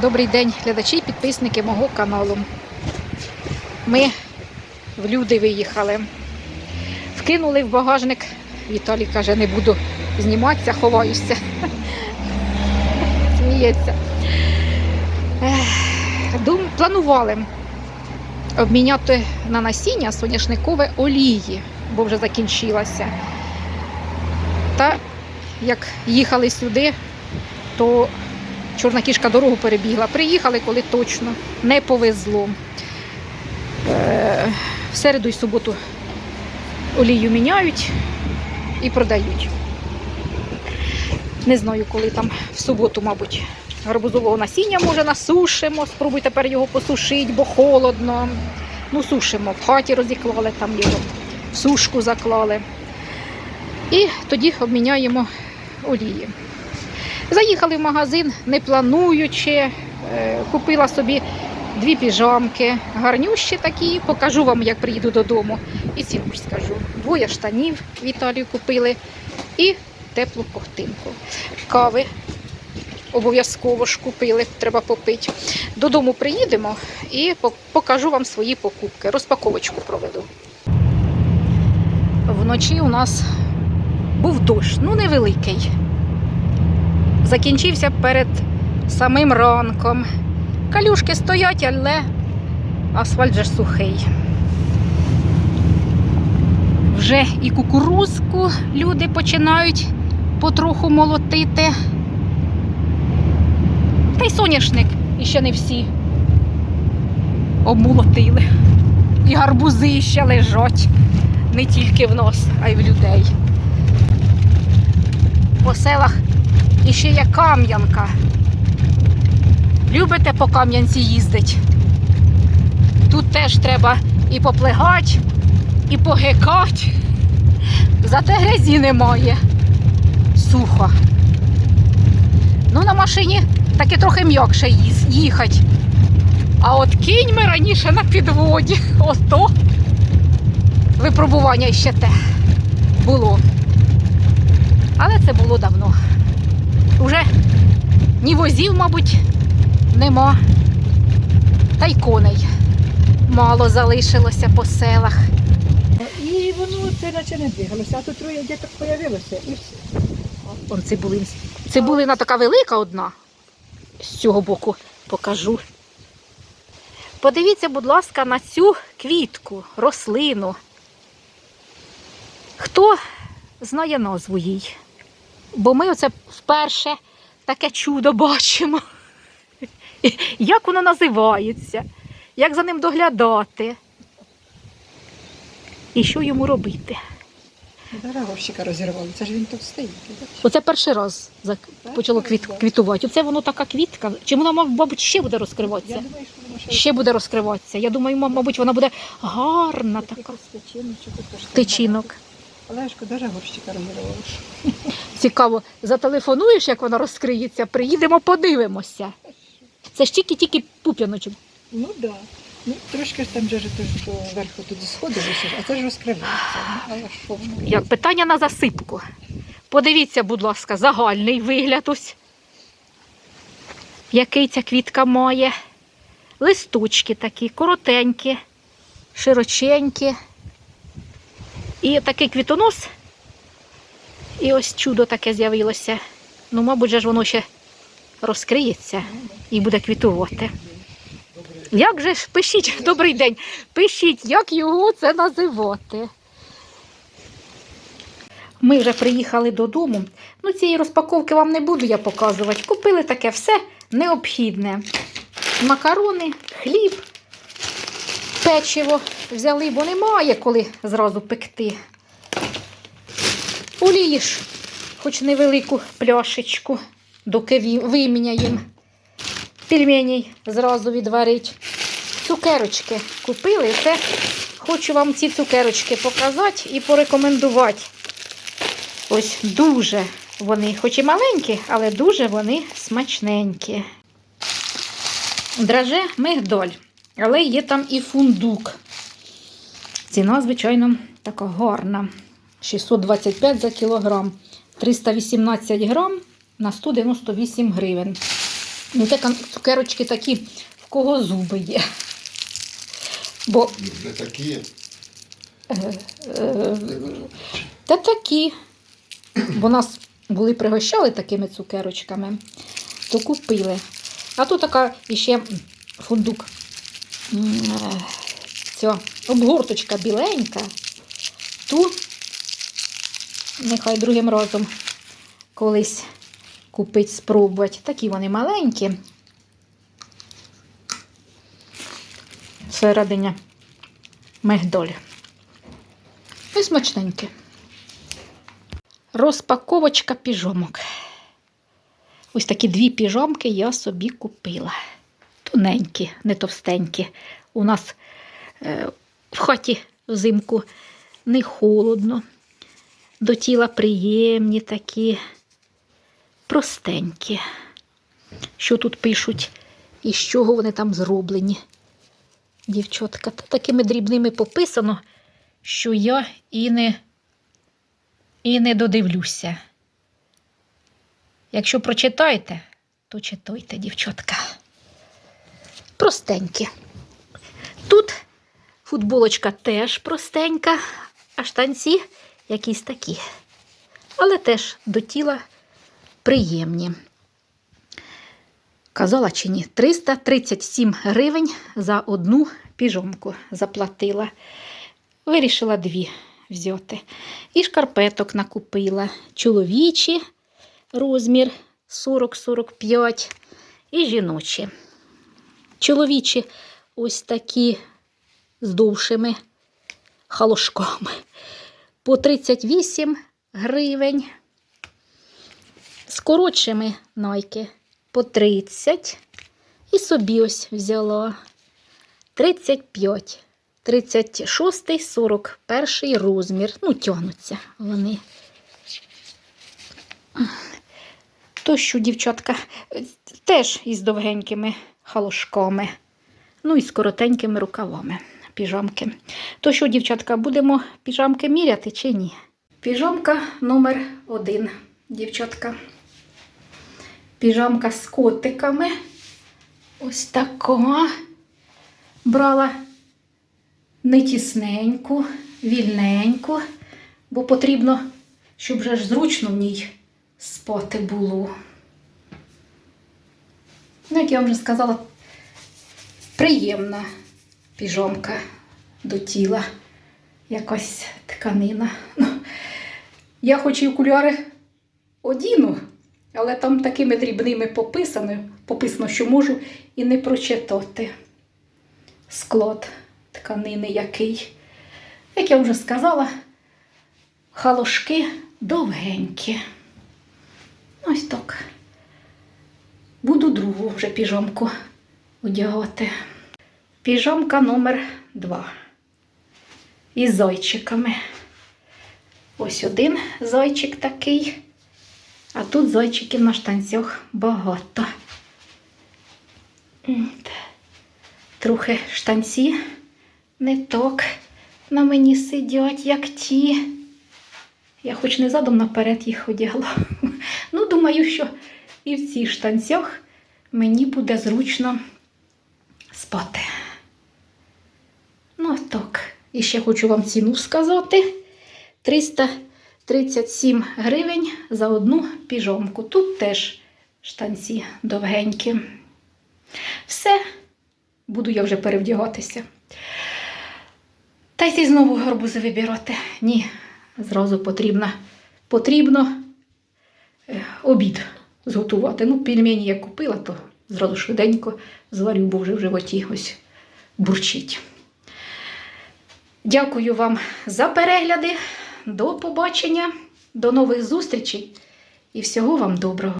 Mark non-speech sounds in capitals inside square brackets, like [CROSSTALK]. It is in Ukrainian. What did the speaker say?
Добрий день, глядачі і підписники мого каналу. Ми в люди виїхали. Вкинули в багажник. Віталій каже, не буду зніматися, ховаюся. Сміється. Дум, планували обміняти на насіння соняшникове олії, бо вже закінчилася. Та як їхали сюди, то чорна кішка дорогу перебігла. Приїхали, коли точно не повезло. Е, В середу і суботу олію міняють і продають. Не знаю, коли там в суботу, мабуть, гарбузового насіння може насушимо. Спробуй тепер його посушити, бо холодно. Ну, сушимо. В хаті розіклали там його, в сушку заклали. І тоді обміняємо олії. Заїхали в магазин, не плануючи. Е, Купила собі дві піжамки, гарнющі такі. Покажу вам, як приїду додому. І ціну ж скажу. Двоє штанів Віталію купили і теплу ковтинку. Кави обов'язково ж купили, треба попити. Додому приїдемо і покажу вам свої покупки. Розпаковочку проведу. Вночі у нас був дощ, ну невеликий закінчився перед самим ранком. Калюшки стоять, але асфальт же сухий. Вже і кукурузку люди починають потроху молотити. Та й соняшник іще не всі обмолотили. І гарбузи ще лежать не тільки в нас, а й в людей. По селах і ще є Кам'янка. Любите по Кам'янці їздить? Тут теж треба і поплегати, і погекати. Зате грязі немає. Сухо. Ну, на машині таки трохи м'якше їхати. А от кінь ми раніше на підводі. [LAUGHS] Ото випробування ще те було. Але це було давно. Уже ні возів, мабуть, нема. Та й коней мало залишилося по селах. І воно це наче не двигалося, а тут троє діток появилося і все. Он цибулин. Цибулина така велика одна. З цього боку покажу. Подивіться, будь ласка, на цю квітку, рослину. Хто знає назву їй? Бо ми оце вперше таке чудо бачимо. [LAUGHS] Як воно називається? Як за ним доглядати? І що йому робити? Зараз горщика розірвали, це ж він тут стоїть. Оце перший раз почало квіт, квітувати. Оце воно така квітка. Чи вона, мабуть, ще буде Я розкриватися? думаю, що воно ще Ще буде розкриватися. Я думаю, мабуть, вона буде гарна така. Тичинок. Але ж даже горщика розірвали. Цікаво, зателефонуєш, як вона розкриється, приїдемо, подивимося. Це ж тільки-тільки пуп'яночок. Ну так. Да. Ну, трошки ж там же зверху туди сходилося, а це ж розкривається. Ну, але що воно? Як питання на засипку. Подивіться, будь ласка, загальний вигляд ось. Який ця квітка має. Листочки такі, коротенькі, широченькі. І такий квітонос. І ось чудо таке з'явилося. Ну, мабуть, ж воно ще розкриється і буде квітувати. Як же ж пишіть, [LAUGHS] добрий день, пишіть, як його це називати. Ми вже приїхали додому. Ну, цієї розпаковки вам не буду я показувати. Купили таке все необхідне. Макарони, хліб, печиво взяли, бо немає коли зразу пекти. Олії хоч невелику пляшечку, доки виміняємо. Пельменей зразу відварить. Цукерочки купили. Це хочу вам ці цукерочки показати і порекомендувати. Ось дуже вони, хоч і маленькі, але дуже вони смачненькі. Драже мигдаль, але є там і фундук. Ціна, звичайно, така гарна. 625 за кілограм. 318 грам на 198 гривень. Ну, це цукерочки такі, в кого зуби є. Бо Не такі. е, е, та такі. Бо нас були пригощали такими цукерочками, то купили. А тут така іще фундук. М, е, обгорточка біленька. Ту нехай другим разом колись купить, спробувати. Такі вони маленькі. Всередині мигдоль. І смачненькі. Розпаковочка піжомок. Ось такі дві піжамки я собі купила. Тоненькі, не товстенькі. У нас в хаті взимку не холодно. До тіла приємні такі, простенькі. Що тут пишуть і з чого вони там зроблені? Дівчатка, та такими дрібними пописано, що я і не, і не додивлюся. Якщо прочитаєте, то читайте, дівчатка. Простенькі. Тут футболочка теж простенька, а штанці якісь такі. Але теж до тіла приємні. Казала чи ні, 337 гривень за одну піжомку заплатила. Вирішила дві взяти. І шкарпеток накупила. Чоловічі розмір 40-45 і жіночі. Чоловічі ось такі з довшими халошками. По 38 гривень. З коротшими найки по 30. І собі ось взяла 35. 36, 41 розмір. Ну, тягнуться вони. То що, дівчатка, теж із довгенькими халошками. Ну і з коротенькими рукавами піжамки. То що, дівчатка, будемо піжамки міряти чи ні? Піжамка номер один, дівчатка. Піжамка з котиками. Ось така. Брала не тісненьку, вільненьку, бо потрібно, щоб вже ж зручно в ній спати було. Ну, як я вам вже сказала, приємна піжамка до тіла, якась тканина. Ну, я хоч і окуляри одіну, але там такими дрібними пописано, пописано, що можу і не прочитати склад тканини який. Як я вже сказала, халошки довгенькі. Ось так. Буду другу вже піжамку одягати. Піжамка номер два. Із зайчиками. Ось один зайчик такий. А тут зайчиків на штанцях багато. Трохи штанці не так на мені сидять, як ті. Я хоч не задом наперед їх одягла. [LAUGHS] Ну, думаю, що і в цих штанцях мені буде зручно спати. Так. І ще хочу вам ціну сказати. 337 гривень за одну піжамку. Тут теж штанці довгенькі. Все, буду я вже перевдягатися. Та й знову гарбузи вибирати. Ні, зразу потрібно, потрібно е, обід зготувати. Ну, пельмені я купила, то зразу швиденько зварю, бо вже в животі ось бурчить. Дякую вам за перегляди. До побачення, до нових зустрічей і всього вам доброго.